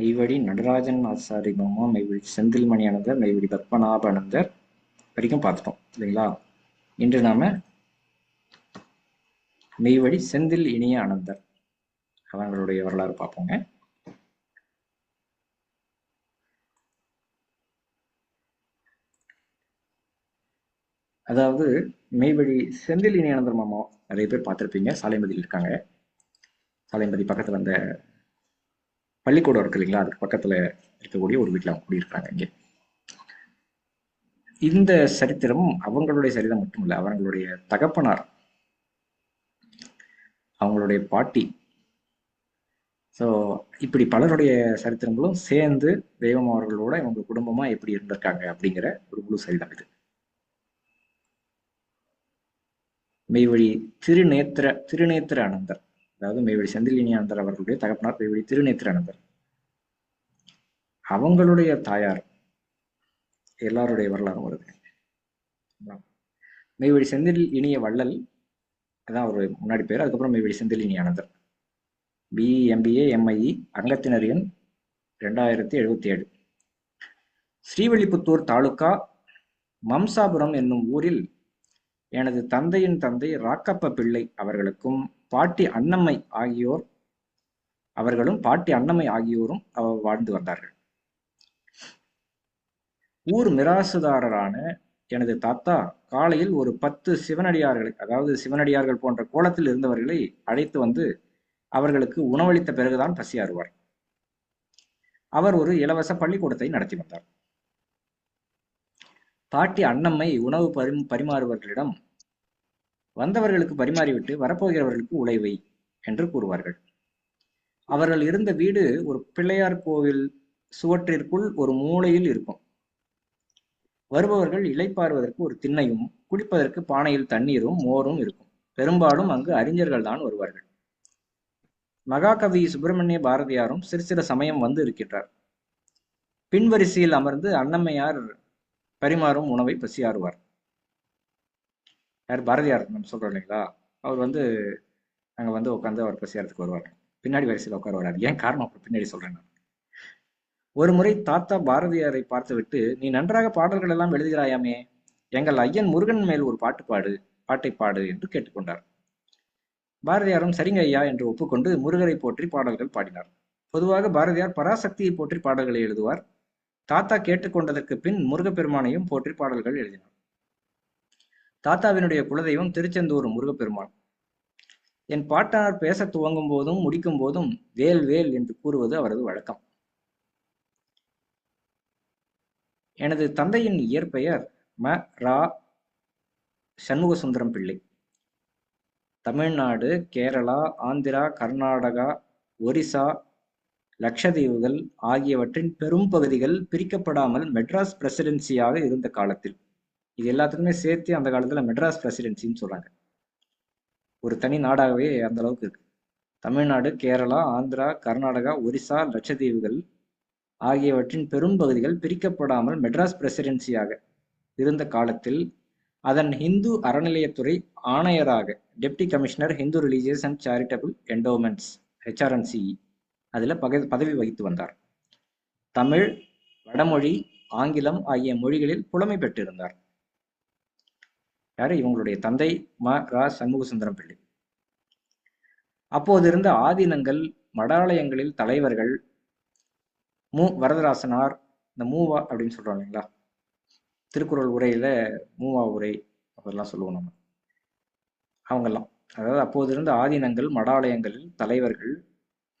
மெய்வழி நடராஜன் ஆசாரி மாமா மெய்வழி செந்தில்மணி அனந்தர் மெய்வழி பத்மநாப அனந்தர் வரைக்கும் பார்த்துட்டோம் இல்லைங்களா? இன்று நாம மெய்வழி செந்தில் இனிய அனந்தர் அவங்களுடைய வரலாறு பார்ப்போங்க. அதாவது மெய்வழி செந்தில் இனிய அனந்தர் மாமா நிறைய பேர் பார்த்துருப்பீங்க சாலைமதியில் இருக்காங்க. சாலைமதி பக்கத்துல அந்த பள்ளிக்கூடம் இருக்கு இல்லைங்களா? அதுக்கு பக்கத்துல இருக்கக்கூடிய ஒரு வீட்டில் அவங்க குடியிருக்காங்க இங்கே. இந்த சரித்திரம் அவங்களுடைய சரிதம் மட்டும் இல்லை அவங்களுடைய தகப்பனார் அவங்களுடைய பாட்டி. ஸோ இப்படி பலருடைய சரித்திரங்களும் சேர்ந்து தெய்வம் அவர்களோட இவங்க குடும்பமா எப்படி இருந்திருக்காங்க அப்படிங்கிற ஒரு முழு சரிதம் இது. மெய்வழி திருநேத்திர திருநேத்திர அனந்தர். அதாவது மெய்வழி செந்திலினியானந்தர் அவர்களுடைய தகப்பனார் மெய்வழி திருநேத்திரானந்தர். அவங்களுடைய தாயார் எல்லாருடைய வரலாறும் வருது. மெய்வழி செந்தில் இனிய வள்ளல் அதான் ஒரு முன்னாடி பேர் அதுக்கப்புறம் மெய்வழி செந்தில் இனிய Anandar B E M B A M I E அங்கத்தினர் எண் ரெண்டாயிரத்தி எழுபத்தி ஏழு. ஸ்ரீவில்லிபுத்தூர் தாலுகா மம்சாபுரம் என்னும் ஊரில் எனது தந்தையின் தந்தை ராக்கப்ப பிள்ளை அவர்களுக்கும் பாட்டி அன்னம்மை ஆகியோர் அவர்களும் பாட்டி அன்னம்மை ஆகியோரும் வாழ்ந்து வந்தார்கள். ஊர் மிராசுதாரரான எனது தாத்தா காலையில் ஒரு பத்து சிவனடியார்களை அதாவது சிவனடியார்கள் போன்ற கோலத்தில் இருந்தவர்களை அழைத்து வந்து அவர்களுக்கு உணவளித்த பிறகுதான் பசியாறுவார். அவர் ஒரு இலவச பள்ளிக்கூடத்தை நடத்தி வந்தார். பாட்டி அன்னம்மை உணவு பரி பரிமாறுபவர்களிடம் வந்தவர்களுக்கு பரிமாறிவிட்டு வரப்போகிறவர்களுக்கு உழைவை என்று கூறுவார்கள். அவர்கள் இருந்த வீடு ஒரு பிள்ளையார் கோவில் சுவற்றிற்குள் ஒரு மூலையில் இருக்கும். வருபவர்கள் இலைப்பாறுவதற்கு ஒரு திண்ணையும் குடிப்பதற்கு பானையில் தண்ணீரும் மோரும் இருக்கும். பெரும்பாலும் அங்கு அறிஞர்கள் தான் வருவார்கள். மகாகவி சுப்பிரமணிய பாரதியாரும் சிறு சில சமயம் வந்து இருக்கின்றார். பின்வரிசையில் அமர்ந்து அன்னம்மையார் பரிமாறும் உணவை பசியாறுவார். யார் பாரதியார் நம்ம சொல்றோம் இல்லைங்களா? அவர் வந்து அங்கே வந்து உட்காந்து அவர் பசியாரத்துக்கு வருவார். பின்னாடி வரிசையில் உட்கார வராது ஏன் காரணம் அப்புறம் பின்னாடி சொல்கிறேன் நான். ஒரு முறை தாத்தா பாரதியாரை பார்த்துவிட்டு நீ நன்றாக பாடல்கள் எல்லாம் எழுதுகிறாயாமே எங்கள் ஐயன் முருகன் மேல் ஒரு பாட்டு பாடு பாட்டை பாடு என்று கேட்டுக்கொண்டார். பாரதியாரும் சரிங்க ஐயா என்று ஒப்புக்கொண்டு முருகரை போற்றி பாடல்கள் பாடினார். பொதுவாக பாரதியார் பராசக்தியை போற்றி பாடல்களை எழுதுவார். தாத்தா கேட்டுக்கொண்டதற்கு பின் முருகப்பெருமானையும் போற்றி பாடல்கள் எழுதினார். தாத்தாவினுடைய குலதெய்வம் திருச்செந்தூர் முருகப்பெருமான். என் பாட்டனார் பேச துவங்கும் போதும் முடிக்கும் போதும் வேல் வேல் என்று கூறுவது அவரது வழக்கம். எனது தந்தையின் இயற்பெயர் ம ரா சண்முகசுந்தரம் பிள்ளை. தமிழ்நாடு கேரளா ஆந்திரா கர்நாடகா ஒரிசா லட்சதீவுகள் ஆகியவற்றின் பெரும் பகுதிகள் பிரிக்கப்படாமல் மெட்ராஸ் பிரசிடென்சியாக இருந்த காலத்தில். இது எல்லாத்துக்குமே சேர்த்து அந்த காலத்தில் மெட்ராஸ் பிரசிடென்சின்னு சொல்கிறாங்க ஒரு தனி நாடாகவே அந்த அளவுக்கு இருக்கு. தமிழ்நாடு கேரளா ஆந்திரா கர்நாடகா ஒரிசா லட்சதீவுகள் ஆகியவற்றின் பெரும்பகுதிகள் பிரிக்கப்படாமல் மெட்ராஸ் பிரசிடென்சியாக இருந்த காலத்தில் அதன் ஹிந்து அறநிலையத்துறை ஆணையராக deputy commissioner Hindu religious and charitable endowments HRNCE அதில் பக பதவி வகித்து வந்தார். தமிழ் வடமொழி ஆங்கிலம் ஆகிய மொழிகளில் புலமை பெற்றிருந்தார். யாரு? இவங்களுடைய தந்தை ம ரா சண்முகசுந்தரம் பிள்ளை. அப்போது இருந்த ஆதீனங்கள் மடாலயங்களில் தலைவர்கள் மு. வரதராசனார் இந்த மூவா அப்படின்னு சொல்றோம் இல்லைங்களா? திருக்குறள் உரையில மூவா உரை அதெல்லாம் சொல்லுவோம் நம்ம. அவங்கெல்லாம். அதாவது அப்போது இருந்த ஆதீனங்கள் மடாலயங்களில் தலைவர்கள்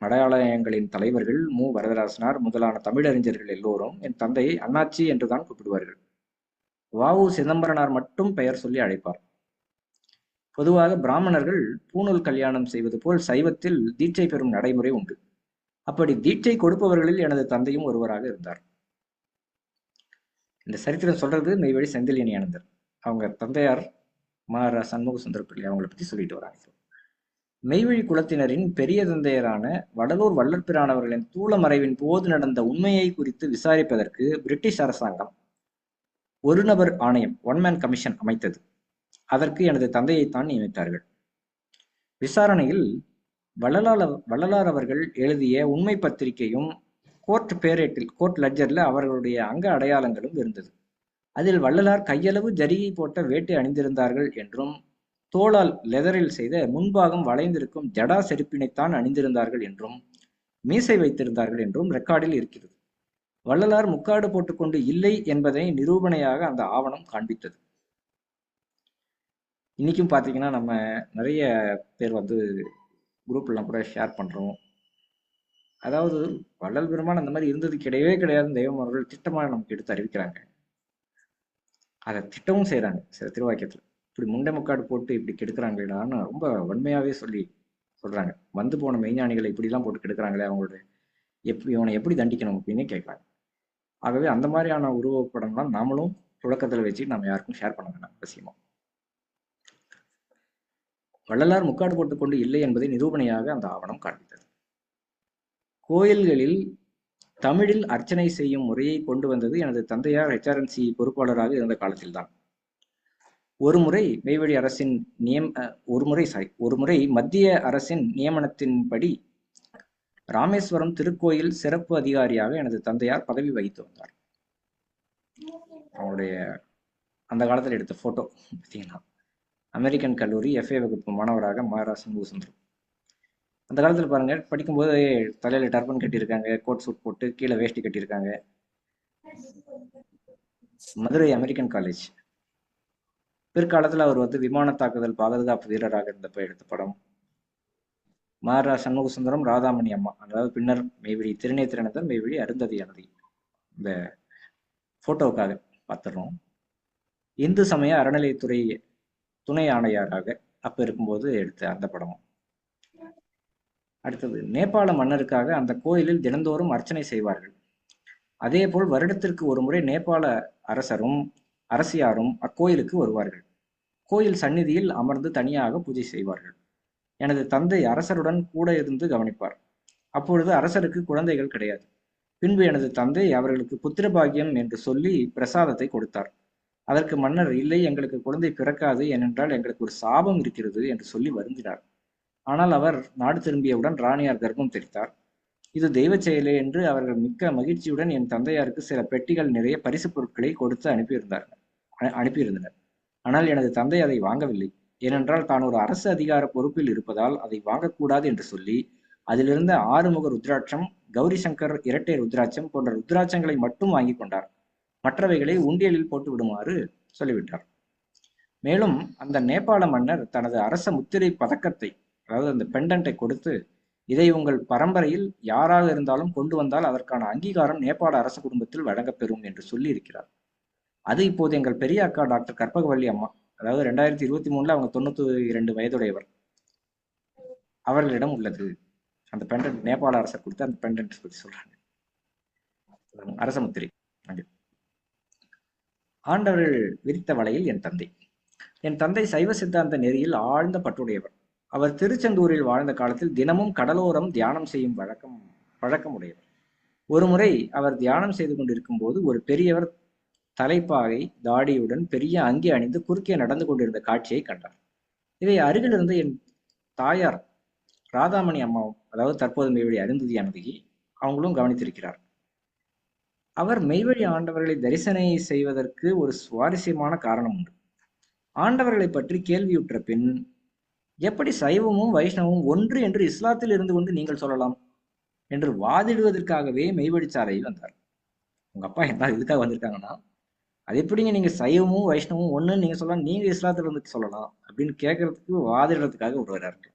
மடாலயங்களின் தலைவர்கள் மு. வரதராசனார் முதலான தமிழறிஞர்கள் எல்லோரும் என் தந்தையை அண்ணாச்சி என்றுதான் கூப்பிடுவார்கள். வாவு சிதம்பரனார் மட்டும் பெயர் சொல்லி அழைப்பார். பொதுவாக பிராமணர்கள் பூணூல் கல்யாணம் செய்வது போல் சைவத்தில் தீட்சை பெறும் நடைமுறை உண்டு. அப்படி தீட்சை கொடுப்பவர்களில் எனது தந்தையும் ஒருவராக இருந்தார். இந்த சரித்திரம் சொல்றது மெய்வழி செந்திலினி ஆனந்தர் அவங்க தந்தையார் மார சண்முக சுந்தர பிள்ளை அவங்கள பத்தி சொல்லிட்டு வராங்க. மெய்வழி குலத்தினரின் பெரிய தந்தையரான வடலூர் வள்ளற்பிரானவர்களின் தூளமறைவின் போது நடந்த உண்மையை குறித்து விசாரிப்பதற்கு பிரிட்டிஷ் அரசாங்கம் ஒரு நபர் ஆணையம் ஒன் மேன் கமிஷன் அமைத்தது. அதற்கு எனது தந்தையைத்தான் நியமித்தார்கள். விசாரணையில் வள்ளலார் வள்ளலார் அவர்கள் எழுதிய உண்மை பத்திரிகையும் கோர்ட் பேரேட்டில் கோர்ட் லெட்ஜர்ல அவர்களுடைய அங்க அடையாளங்களும் இருந்தது. அதில் வள்ளலார் கையளவு ஜரிகை போட்ட வேட்டை அணிந்திருந்தார்கள் என்றும் தோளால் லெதரில் செய்த முன்பாகம் வளைந்திருக்கும் ஜடா செருப்பினைத்தான் அணிந்திருந்தார்கள் என்றும் மீசை வைத்திருந்தார்கள் என்றும் ரெக்கார்டில் இருக்கிறது. வள்ளலார் முக்காடு போட்டுக்கொண்டு இல்லை என்பதை நிரூபணையாக அந்த ஆவணம் காண்பித்தது. இன்னைக்கும் பார்த்தீங்கன்னா நம்ம நிறைய பேர் வந்து குரூப்லாம் கூட ஷேர் பண்றோம். அதாவது வள்ளல் பெருமான் அந்த மாதிரி இருந்தது கிடையவே கிடையாது தெய்வம் அவர்கள் திட்டமாக நமக்கு எடுத்து அறிவிக்கிறாங்க. அதை திட்டமும் செய்கிறாங்க சில திருவாக்கியத்தில். இப்படி முண்டை முக்காடு போட்டு இப்படி கெடுக்கிறாங்களான்னு ரொம்ப வன்மையாகவே சொல்லி சொல்கிறாங்க வந்து போன மெய்ஞானிகளை இப்படிலாம் போட்டு கெடுக்கிறாங்களே அவங்களுடைய எப்படி இவனை எப்படி தண்டிக்கணும் அப்படின்னு கேட்குறாங்க. ஆகவே அந்த மாதிரியான உருவப்படம்லாம் நாமளும் தொடக்கத்தில் வச்சு நம்ம யாருக்கும் ஷேர் பண்ண வேண்டாம் அவசியமா. வள்ளலார் முக்காடு போட்டுக்கொண்டு இல்லை என்பதை நிரூபணையாக அந்த ஆவணம் காண்பித்தது. கோயில்களில் தமிழில் அர்ச்சனை செய்யும் முறையை கொண்டு வந்தது எனது தந்தையார் ஹெச்ஆர்என்சி பொறுப்பாளராக இருந்த காலத்தில்தான். ஒரு முறை மெய்வழி அரசின் நியம் ஒரு முறை சாரி ஒரு முறை மத்திய அரசின் நியமனத்தின்படி ராமேஸ்வரம் திருக்கோயில் சிறப்பு அதிகாரியாக எனது தந்தையார் பதவி வகித்து வந்தார். அவருடைய அந்த காலத்தில் எடுத்த போட்டோ பார்த்தீங்கன்னா அமெரிக்கன் கல்லூரி எஃப்ஏ வகுப்பு மாணவராக மாராசன் சுந்தரம் அந்த காலத்தில் பாருங்க படிக்கும்போது தலையில டர்பன் கட்டியிருக்காங்க கோட் சூட் போட்டு கீழே வேஷ்டி கட்டியிருக்காங்க. மதுரை அமெரிக்கன் காலேஜ் பிற்காலத்தில் அவர் வந்து விமான தாக்குதல் பாதுகாப்பு வீரராக இருந்தப்ப எடுத்த படம். மாரா சண்முக சுந்தரம் ராதாமணி அம்மா. அதாவது பின்னர் மெய்வழி திருநேத்திரனதர் மெய்வழி அருந்ததி அனதி இந்த போட்டோவுக்காக பார்த்துடுறோம். இந்து சமய அறநிலையத்துறை துணை ஆணையராக அப்ப இருக்கும்போது எடுத்த அந்த படமும் அடுத்தது நேபாள மன்னருக்காக அந்த கோயிலில் தினந்தோறும் அர்ச்சனை செய்வார்கள். அதே போல் வருடத்திற்கு ஒரு முறை நேபாள அரசரும் அரசியாரும் அக்கோயிலுக்கு வருவார்கள். கோயில் சந்நிதியில் அமர்ந்து தனியாக பூஜை செய்வார்கள். எனது தந்தை அரசருடன் கூட இருந்து கவனிப்பார். அப்பொழுது அரசருக்கு குழந்தைகள் கிடையாது. பின்பு எனது தந்தை அவர்களுக்கு புத்திரபாகியம் என்று சொல்லி பிரசாதத்தை கொடுத்தார். அதற்கு மன்னர் இல்லை எங்களுக்கு குழந்தை பிறக்காது ஏனென்றால் எங்களுக்கு ஒரு சாபம் இருக்கிறது என்று சொல்லி வருந்தினார். ஆனால் அவர் நாடு திரும்பியவுடன் ராணியார் கர்ப்பம் தெரித்தார். இது தெய்வ செயலே என்று அவர்கள் மிக்க மகிழ்ச்சியுடன் என் தந்தையாருக்கு சில பெட்டிகள் நிறைய பரிசு பொருட்களை கொடுத்து அனுப்பியிருந்தார்கள். அனுப்பியிருந்தனர். ஆனால் எனது தந்தை அதை வாங்கவில்லை. ஏனென்றால் தான் ஒரு அரசு அதிகார பொறுப்பில் இருப்பதால் அதை வாங்கக்கூடாது என்று சொல்லி அதிலிருந்த ஆறுமுக ருத்ராட்சம் கௌரி சங்கர் இரட்டை ருத்ராட்சம் போன்ற ருத்ராட்சங்களை மட்டும் வாங்கி கொண்டார். மற்றவைகளை உண்டியலில் போட்டு விடுமாறு சொல்லிவிட்டார். மேலும் அந்த நேபாள மன்னர் தனது அரச முத்திரை பதக்கத்தை அதாவது அந்த பெண்டன்ட்டை கொடுத்து இதை உங்கள் பரம்பரையில் யாராக இருந்தாலும் கொண்டு வந்தால் அதற்கான அங்கீகாரம் நேபாள அரச குடும்பத்தில் வழங்கப்பெறும் என்று சொல்லி இருக்கிறார் அது இப்போது எங்கள் பெரிய அக்கா டாக்டர் கற்பகவல்லி அம்மா அதாவது ரெண்டாயிரத்தி இருபத்தி மூணுல அவங்க தொண்ணூத்தி இரண்டு வயதுடையவர். அவர்களிடம் உள்ளது. அந்த பெண்டன்ட் நேபாள அரசர் கொடுத்து அந்த பெண்டன்ட் பற்றி சொல்றாங்க. அரச முத்திரை. ஆண்டவர்கள் விரித்த வலையில் என் தந்தை. என் தந்தை சைவ சித்தாந்த நெறியில் ஆழ்ந்த பற்றுடையவர். அவர் திருச்செந்தூரில் வாழ்ந்த காலத்தில் தினமும் கடலோரம் தியானம் செய்யும் வழக்கம் பழக்கமுடையவர். ஒருமுறை அவர் தியானம் செய்து கொண்டிருக்கும் போது ஒரு பெரியவர் தலைப்பாகை தாடியுடன் பெரிய அங்கி அணிந்து குறுக்கே நடந்து கொண்டிருந்த காட்சியை கண்டார். இதை அருகிலிருந்து என் தாயார் ராதாமணி அம்மாவும் அதாவது தற்போது மெய்வழி அருந்ததி அனதி அவங்களும் கவனித்திருக்கிறார். அவர் மெய்வழி ஆண்டவர்களை தரிசனை செய்வதற்கு ஒரு சுவாரஸ்யமான காரணம் உண்டு. ஆண்டவர்களை பற்றி கேள்வியுற்ற பின் எப்படி சைவமும் வைஷ்ணவமும் ஒன்று என்று இஸ்லாத்தில் இருந்து கொண்டு நீங்கள் சொல்லலாம்? என்று வாதிடுவதற்காகவே மெய்வழிச்சாலையில் வந்தார். உங்க அப்பா என்ன இதுக்காக வந்திருக்காங்கன்னா அது எப்படிங்க நீங்க சைவமும் வைஷ்ணவமும் ஒண்ணுன்னு நீங்க சொல்லலாம் நீங்க இஸ்லாத்துல இருந்து சொல்லலாம் அப்படின்னு கேட்கறதுக்கு வாதிடுறதுக்காக இருக்கு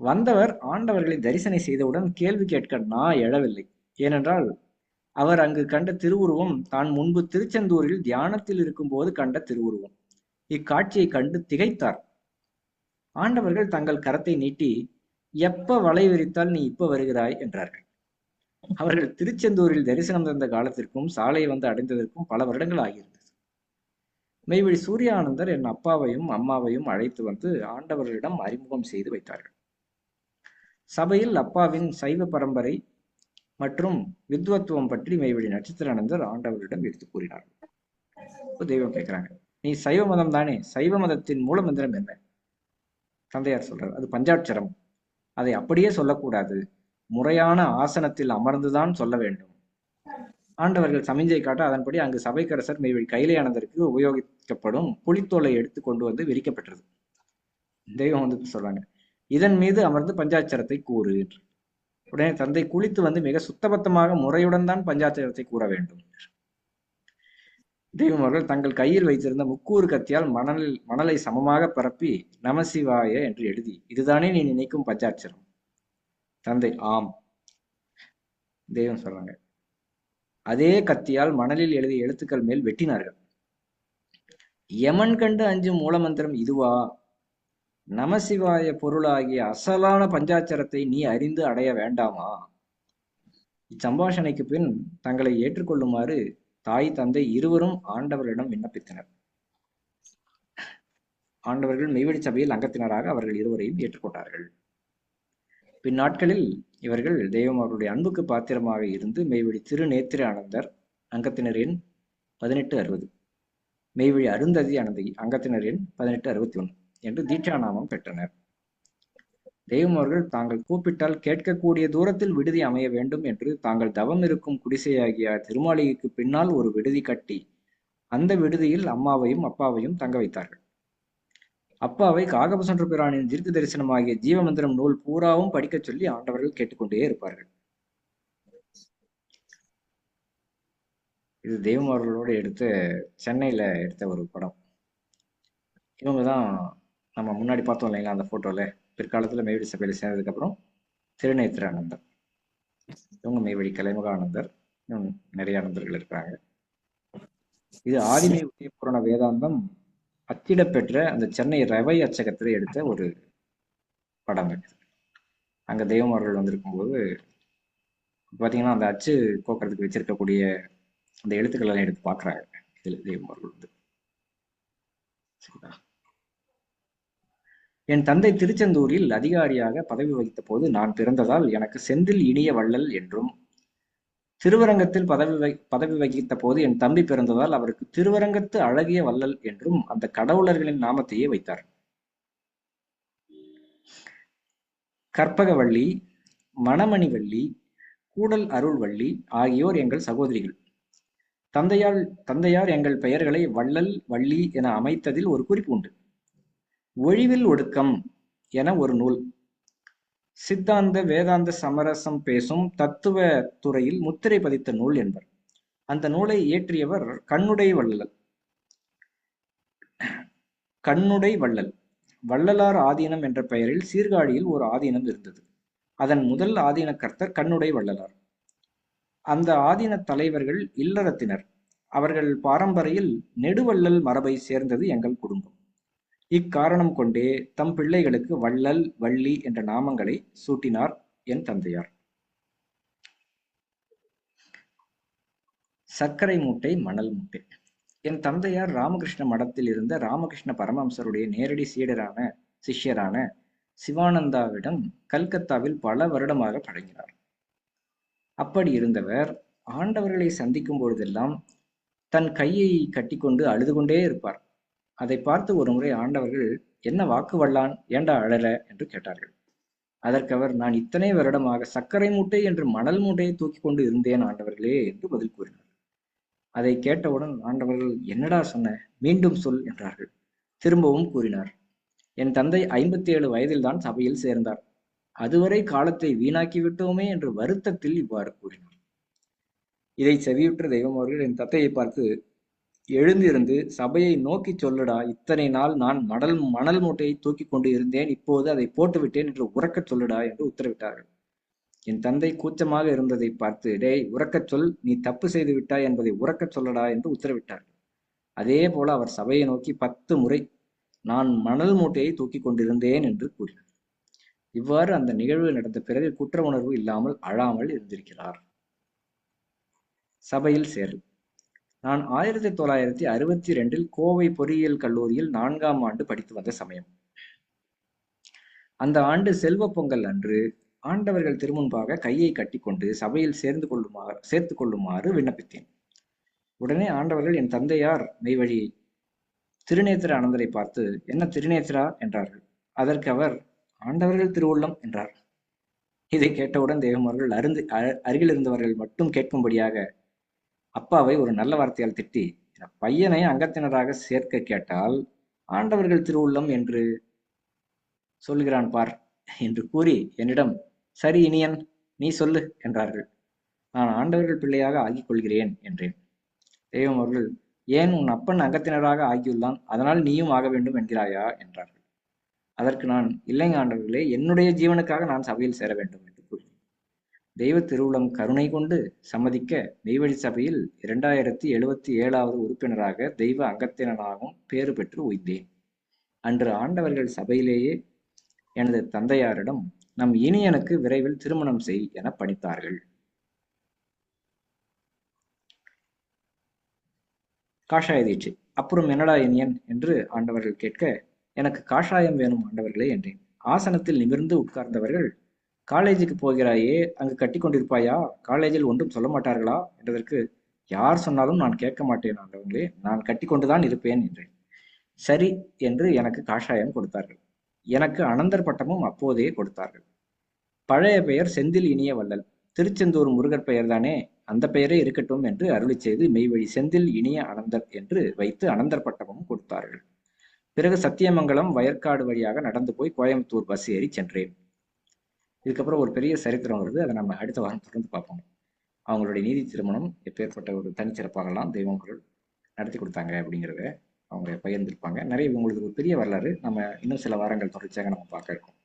வந்தவர் ஆண்டவர்களை தரிசனை செய்தவுடன் கேள்வி கேட்க நான் எழவில்லை. ஏனென்றால் அவர் அங்கு கண்ட திருவுருவம் தான் முன்பு திருச்செந்தூரில் தியானத்தில் இருக்கும்போது கண்ட திருவுருவம். இக்காட்சியை கண்டு திகைத்தார். ஆண்டவர்கள் தங்கள் கரத்தை நீட்டி எப்ப வலை விரித்தால் நீ இப்ப வருகிறாய்? என்றார்கள். அவர்கள் திருச்செந்தூரில் தரிசனம் தந்த காலத்திற்கும் சாலை வந்து அடைந்ததற்கும் பல வருடங்கள் ஆகியிருந்தது. மெய்வழி சூர்யானந்தர் என் அப்பாவையும் அம்மாவையும் அழைத்து வந்து ஆண்டவர்களிடம் அறிமுகம் செய்து வைத்தார்கள். சபையில் அப்பாவின் சைவ பரம்பரை மற்றும் வித்வத்துவம் பற்றி மெய்வழி நட்சத்திரானந்தர் ஆண்டவரிடம் எடுத்து கூறினார் தெய்வம் கேட்கிறாங்க நீ சைவ மதம் தானே? சைவ மதத்தின் மூல மந்திரம் என்ன? தந்தையார் சொல்றார் அது பஞ்சாட்சரம். அதை அப்படியே சொல்லக்கூடாது. முறையான ஆசனத்தில் அமர்ந்துதான் சொல்ல வேண்டும். ஆண்டவர்கள் சமிஞ்சை காட்ட அதன்படி அங்கு சபைக்கரசர் மெய்வழி கைலையானதற்கு உபயோகிக்கப்படும் புலித்தோலை எடுத்து கொண்டு வந்து விரிக்கப்பட்டது தெய்வம் வந்து சொல்றாங்க. இதன் மீது அமர்ந்து பஞ்சாட்சரத்தை கூறு உடனே தந்தை குளித்து வந்து மிக சுத்தபத்தமாக முறையுடன் தான் பஞ்சாட்சரத்தை கூற வேண்டும் தெய்வம் அவர்கள் தங்கள் கையில் வைத்திருந்த முக்கூறு கத்தியால் மணல் மணலை சமமாக பரப்பி நமசிவாய என்று எழுதி இதுதானே நீ நினைக்கும் பஞ்சாட்சரம்? தந்தை ஆம். தெய்வம் சொல்றாங்க. அதே கத்தியால் மணலில் எழுதிய எழுத்துக்கள் மேல் வெட்டினார்கள். யமன் கண்டு அஞ்சும் மூலமந்திரம் இதுவா? நமசிவாய பொருளாகிய அசலான பஞ்சாச்சரத்தை நீ அறிந்து அடைய வேண்டாமா? இச்சம்பாஷணைக்கு பின் தங்களை ஏற்றுக்கொள்ளுமாறு தாய் தந்தை இருவரும் ஆண்டவரிடம் விண்ணப்பித்தனர். ஆண்டவர்கள் மெய்வெடி சபையில் அங்கத்தினராக அவர்கள் இருவரையும் ஏற்றுக்கொண்டார்கள். பின்னாட்களில் இவர்கள் தெய்வம் அவருடைய அன்புக்கு பாத்திரமாக இருந்து மெய்வழி திருநேத்திர ஆனந்தர் அங்கத்தினர் எண் பதினெட்டு அறுபது. மெய்வழி அருந்ததி அனந்தகி அங்கத்தினர் எண் பதினெட்டு அறுபத்தி ஒன்று என்று தீட்சா நாமம் பெற்றனர். தெய்வம் அவர்கள் தாங்கள் கூப்பிட்டால் கேட்கக்கூடிய தூரத்தில் விடுதி அமைய வேண்டும் என்று தாங்கள் தவம் இருக்கும் குடிசையாகிய திருமாளிகைக்கு பின்னால் ஒரு விடுதி கட்டி அந்த விடுதியில் அம்மாவையும் அப்பாவையும் தங்க வைத்தார்கள். அப்பாவை காகபசுன்ற பிரானின் தீர்க்க தரிசனமாகிய ஜீவமந்திரம் நூல் பூராவும் படிக்கச் சொல்லி ஆண்டவர்கள் கேட்டுக்கொண்டே இருப்பார்கள். இது தெய்வம் அவர்களோடு எடுத்த சென்னையில எடுத்த ஒரு படம். இவங்க தான் நம்ம முன்னாடி பார்த்தோம் இல்லைங்களா அந்த போட்டோல? பிற்காலத்துல மெய்வழி சபையில சேர்ந்ததுக்கு அப்புறம் திருநேத்திரானந்தர் இவங்க மெய்வழி கலைமுகானந்தர் இன்னும் நிறைய ஆனந்தர்கள் இருக்கிறாங்க இது ஆதிமை உதயபூரண வேதாந்தம் அச்சிடப்பெற்ற அந்த சென்னை ரவை அச்சகத்தில் எடுத்த ஒரு படம் இது அங்கே தெய்வம் அவர்கள் வந்திருக்கும் போது பாத்தீங்கன்னா அந்த அச்சு கோக்கிறதுக்கு வச்சிருக்கக்கூடிய அந்த எழுத்துக்கள் எல்லாம் எடுத்து பார்க்குறாங்க இதில் தெய்வம் அவர்கள் வந்து. சரிங்களா? என் தந்தை திருச்செந்தூரில் அதிகாரியாக பதவி வகித்த போது நான் பிறந்ததால் எனக்கு செந்தில் இனிய வள்ளல் என்றும் திருவரங்கத்தில் பதவி வகி பதவி வகித்த போது என் தம்பி பிறந்ததால் அவருக்கு திருவரங்கத்து அழகிய வள்ளல் என்றும் அந்த கடவுளர்களின் நாமத்தையே வைத்தார். கற்பகவள்ளி மணமணிவள்ளி கூடல் அருள்வள்ளி ஆகியோர் எங்கள் சகோதரிகள். தந்தையால் தந்தையார் எங்கள் பெயர்களை வள்ளல் வள்ளி என அமைத்ததில் ஒரு குறிப்பு உண்டு. ஒழிவில் ஒடுக்கம் என ஒரு நூல். சித்தாந்த வேதாந்த சமரசம் பேசும் தத்துவ துறையில் முத்திரை பதித்த நூல் என்பர். அந்த நூலை இயற்றியவர் கண்ணுடை வள்ளல். கண்ணுடை வள்ளல். வள்ளலார் ஆதீனம் என்ற பெயரில் சீர்காழியில் ஒரு ஆதீனம் இருந்தது. அதன் முதல் ஆதீன கர்த்தர் கண்ணுடை வள்ளலார். அந்த ஆதீன தலைவர்கள் இல்லறத்தினர். அவர்கள் பாரம்பரியில் நெடுவள்ளல் மரபை சேர்ந்தது எங்கள் குடும்பம். இக்காரணம் கொண்டே தம் பிள்ளைகளுக்கு வள்ளல் வள்ளி என்ற நாமங்களை சூட்டினார் என் தந்தையார். சர்க்கரை மூட்டை மணல் மூட்டை. என் தந்தையார் ராமகிருஷ்ண மடத்தில் இருந்த ராமகிருஷ்ண பரமஹம்சருடைய நேரடி சீடரான சிஷ்யரான சிவானந்தாவிடம் கல்கத்தாவில் பல வருடமாக பழகினார். அப்படி இருந்தவர் ஆண்டவர்களை சந்திக்கும் பொழுதெல்லாம் தன் கையை கட்டிக்கொண்டு அழுது கொண்டே இருப்பார். அதை பார்த்து ஒருமுறை ஆண்டவர்கள் என்ன வாக்கு வல்லான்? ஏண்டா அழற என்று கேட்டார்கள். அதற்கு அவர் நான் இத்தனை வருடமாக சர்க்கரை மூட்டை என்று மணல் மூட்டையை தூக்கி கொண்டு இருந்தேன் ஆண்டவர்களே என்று பதில் கூறினார் அதை கேட்டவுடன் ஆண்டவர்கள் என்னடா சொன்ன? மீண்டும் சொல் என்றார்கள். திரும்பவும் கூறினார். என் தந்தை ஐம்பத்தி ஏழு வயதில்தான் சபையில் சேர்ந்தார். அதுவரை காலத்தை வீணாக்கி விட்டோமே என்று வருத்தத்தில் இவ்வாறு கூறினார். இதை செவியுற்ற தெய்வம் அவர்கள் என் தத்தையை பார்த்து எழுந்திருந்து சபையை நோக்கி சொல்லுடா இத்தனை நாள் நான் மணல் மணல் மூட்டையை தூக்கி கொண்டு இருந்தேன் இப்போது அதை போட்டு விட்டேன் என்று உறக்கச் சொல்லுடா என்று உத்தரவிட்டார்கள். என் தந்தை கூச்சமாக இருந்ததை பார்த்து டேய் உறக்கச் சொல் நீ தப்பு செய்து விட்டாய் என்பதை உறக்கச் சொல்லடா என்று உத்தரவிட்டார்கள். அதே போல அவர் சபையை நோக்கி பத்து முறை நான் மணல் மூட்டையை தூக்கி கொண்டிருந்தேன் என்று கூறினார். இவ்வாறு அந்த நிகழ்வு நடந்த பிறகு குற்ற உணர்வு இல்லாமல் அழாமல் இருந்திருக்கிறார். சபையில் சேரு நான் ஆயிரத்தி தொள்ளாயிரத்தி அறுபத்தி ரெண்டில் கோவை பொறியியல் கல்லூரியில் நான்காம் ஆண்டு படித்து வந்த சமயம். அந்த ஆண்டு செல்வ பொங்கல் அன்று ஆண்டவர்கள் திருமுன்பாக கையை கட்டிக்கொண்டு சபையில் சேர்ந்து கொள்ளுமாறு சேர்த்து கொள்ளுமாறு விண்ணப்பித்தேன். உடனே ஆண்டவர்கள் என் தந்தையார் மெய்வழி திருநேத்திர ஆனந்தரை பார்த்து என்ன திருநேத்திரா? என்றார்கள். அதற்கு அவர் ஆண்டவர்கள் திருவுள்ளம் என்றார். இதை கேட்டவுடன் தெய்வம் அவர்கள் அருந்து அ- அருகில் இருந்தவர்கள் மட்டும் கேட்கும்படியாக அப்பாவை ஒரு நல்ல வார்த்தையால் திட்டி பையனை அங்கத்தினராக சேர்க்க கேட்டால் ஆண்டவர்கள் திருவுள்ளம் என்று சொல்கிறான் பார் என்று கூறி என்னிடம் சரி இனியன் நீ சொல்லு என்றார்கள். நான் ஆண்டவர்கள் பிள்ளையாக ஆகிக் கொள்கிறேன் என்றேன். தெய்வம் அவர்கள் ஏன் உன் அப்பன் அங்கத்தினராக ஆகியுள்ளான்? அதனால் நீயும் ஆக வேண்டும் என்கிறாயா? என்றார்கள். அதற்கு நான் இல்லைங்க ஆண்டவர்களே என்னுடைய ஜீவனுக்காக நான் சபையில் சேர வேண்டும் தெய்வ திருவுளம் கருணை கொண்டு சம்மதிக்க மெய்வழி சபையில் இரண்டாயிரத்தி எழுவத்தி ஏழாவது உறுப்பினராக தெய்வ அங்கத்தினராகவும் பேறு பெற்று உய்தேன் அன்று ஆண்டவர்கள் சபையிலேயே எனது தந்தையாரிடம் நம் இனியனுக்கு விரைவில் திருமணம் செய் என பணித்தார்கள். காஷாய தீட்சை. அப்புறம் என்னடா இனியன்? என்று ஆண்டவர்கள் கேட்க எனக்கு காஷாயம் வேணும் ஆண்டவர்களே என்றேன். ஆசனத்தில் நிமிர்ந்து உட்கார்ந்தவர்கள் காலேஜுக்கு போகிறாயே அங்கு கட்டி கொண்டிருப்பாயா காலேஜில் ஒன்றும் சொல்ல மாட்டார்களா? என்றதற்கு யார் சொன்னாலும் நான் கேட்க மாட்டேன் ஆண்டவர்களே நான் கட்டி கொண்டுதான் இருப்பேன் என்றேன். சரி என்று எனக்கு காஷாயம் கொடுத்தார்கள். எனக்கு அனந்தர் பட்டமும் அப்போதே கொடுத்தார்கள். பழைய பெயர் செந்தில் இனிய வள்ளல். திருச்செந்தூர் முருகர் பெயர்தானே? அந்த பெயரே இருக்கட்டும் என்று அருளி செய்து மெய்வழி செந்தில் இனிய அனந்தர் என்று வைத்து அனந்தர் பட்டமும் கொடுத்தார்கள். பிறகு சத்தியமங்கலம் வயற்காடு வழியாக நடந்து போய் கோயம்புத்தூர் பஸ் ஏறி சென்றேன். இதுக்கப்புறம் ஒரு பெரிய சரித்திரம் வருது. அதை நம்ம அடுத்த வாரம் தொடர்ந்து பார்ப்போம். அவங்களுடைய நீதி திருமணம் எப்பேற்பட்ட ஒரு தனிச்சிறப்பாகலாம் தெய்வங்கள் நடத்தி கொடுத்தாங்க அப்படிங்கிறத அவங்க பகிர்ந்திருப்பாங்க. நிறைய உங்களுக்கு ஒரு பெரிய வரலாறு. நம்ம இன்னும் சில வாரங்கள் தொடர்ச்சியாக நம்ம பார்க்க இருக்கோம்.